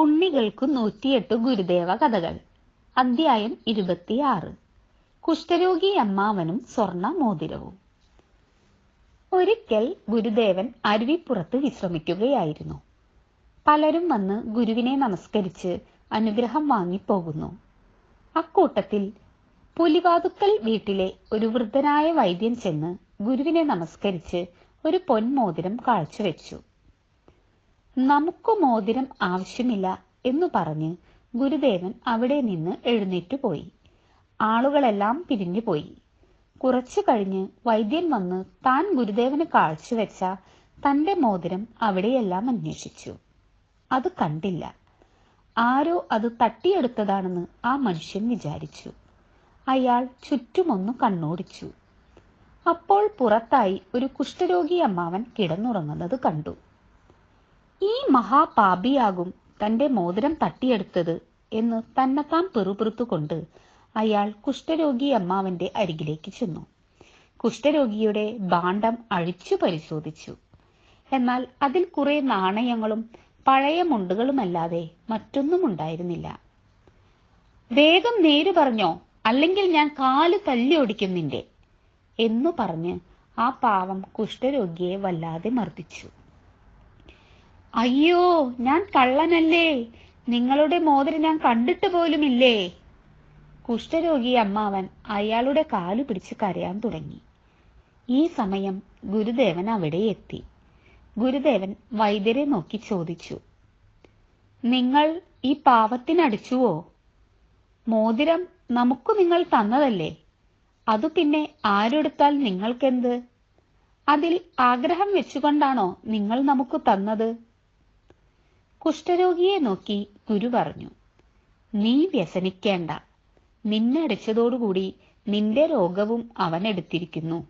ഉണ്ണികൾക്കു നൂറ്റിയെട്ട് ഗുരുദേവ കഥകൾ. അധ്യായം ഇരുപത്തിയാറ്. കുഷ്ഠരോഗി അമ്മാവനും സ്വർണ മോതിരവും ഒരിക്കൽ ഗുരുദേവൻ അരുവിപ്പുറത്ത് വിശ്രമിക്കുകയായിരുന്നു. പലരും വന്ന് ഗുരുവിനെ നമസ്കരിച്ച് അനുഗ്രഹം വാങ്ങിപ്പോകുന്നു. അക്കൂട്ടത്തിൽ പുലിവാതുക്കൽ വീട്ടിലെ ഒരു വൃദ്ധനായ വൈദ്യൻ ചെന്ന് ഗുരുവിനെ നമസ്കരിച്ച് ഒരു പൊന്മോതിരം കാഴ്ചവെച്ചു. നമുക്ക് മോതിരം ആവശ്യമില്ല എന്നു പറഞ്ഞ് ഗുരുദേവൻ അവിടെ നിന്ന് എഴുന്നേറ്റു പോയി. ആളുകളെല്ലാം പിരിഞ്ഞുപോയി കുറച്ചു കഴിഞ്ഞ് വൈദ്യൻ വന്ന് താൻ ഗുരുദേവന് കാഴ്ചവെച്ച തന്റെ മോതിരം അവിടെയെല്ലാം അന്വേഷിച്ചു. അത് കണ്ടില്ല. ആരോ അത് തട്ടിയെടുത്തതാണെന്ന് ആ മനുഷ്യൻ വിചാരിച്ചു. അയാൾ ചുറ്റുമൊന്നു കണ്ണോടിച്ചു. അപ്പോൾ പുറത്തായി ഒരു കുഷ്ഠരോഗി അമ്മാവൻ കിടന്നുറങ്ങുന്നത് കണ്ടു. ഈ മഹാപാപിയാകും തന്റെ മോതിരം തട്ടിയെടുത്തത് എന്ന് തന്നെത്താൻ പെറുപെറുത്തുകൊണ്ട് അയാൾ കുഷ്ഠരോഗി അമ്മാവന്റെ അരികിലേക്ക് ചെന്നു. കുഷ്ഠരോഗിയുടെ ഭാണ്ഡം അഴിച്ചു പരിശോധിച്ചു. എന്നാൽ അതിൽ കുറെ നാണയങ്ങളും പഴയ മുണ്ടുകളുമല്ലാതെ മറ്റൊന്നും ഉണ്ടായിരുന്നില്ല. വേഗം നേര് പറഞ്ഞോ അല്ലെങ്കിൽ ഞാൻ കാൽ തല്ലി ഓടിക്കും നിന്റെ എന്നു പറഞ്ഞ് ആ പാവം കുഷ്ഠരോഗിയെ വല്ലാതെ മർദ്ദിച്ചു. അയ്യോ ഞാൻ കള്ളനല്ലേ? നിങ്ങളുടെ മോതിരം ഞാൻ കണ്ടിട്ട് പോലുമില്ലേ? കുഷ്ഠരോഗി അമ്മാവൻ അയാളുടെ കാലു പിടിച്ച് കരയാൻ തുടങ്ങി. ഈ സമയം ഗുരുദേവൻ അവിടെ എത്തി. ഗുരുദേവൻ വൈദ്യരെ നോക്കി ചോദിച്ചു നിങ്ങൾ ഈ പാവത്തിനടിച്ചുവോ മോതിരം നമുക്ക് നിങ്ങൾ തന്നതല്ലേ? അതു പിന്നെ ആരെടുത്താൽ നിങ്ങൾക്കെന്ത്? അതിൽ ആഗ്രഹം വെച്ചുകൊണ്ടാണോ നിങ്ങൾ നമുക്ക് തന്നത്? കുഷ്ഠരോഗിയെ നോക്കി ഗുരു പറഞ്ഞു നീ വ്യസനിക്കേണ്ട. നിന്നെ അടിച്ചതോടുകൂടി നിന്റെ രോഗവും അവൻ എടുത്തിരിക്കുന്നു.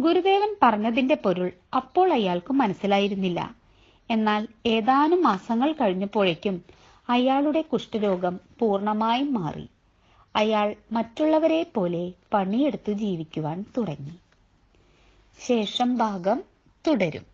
ഗുരുദേവൻ പറഞ്ഞതിന്റെ പൊരുൾ അപ്പോൾ അയാൾക്ക് മനസ്സിലായിരുന്നില്ല. എന്നാൽ ഏതാനും മാസങ്ങൾ കഴിഞ്ഞപ്പോഴേക്കും അയാളുടെ കുഷ്ഠരോഗം പൂർണമായും മാറി. അയാൾ മറ്റുള്ളവരെ പോലെ പണിയെടുത്ത് ജീവിക്കുവാൻ തുടങ്ങി. ശേഷം ഭാഗം തുടരും.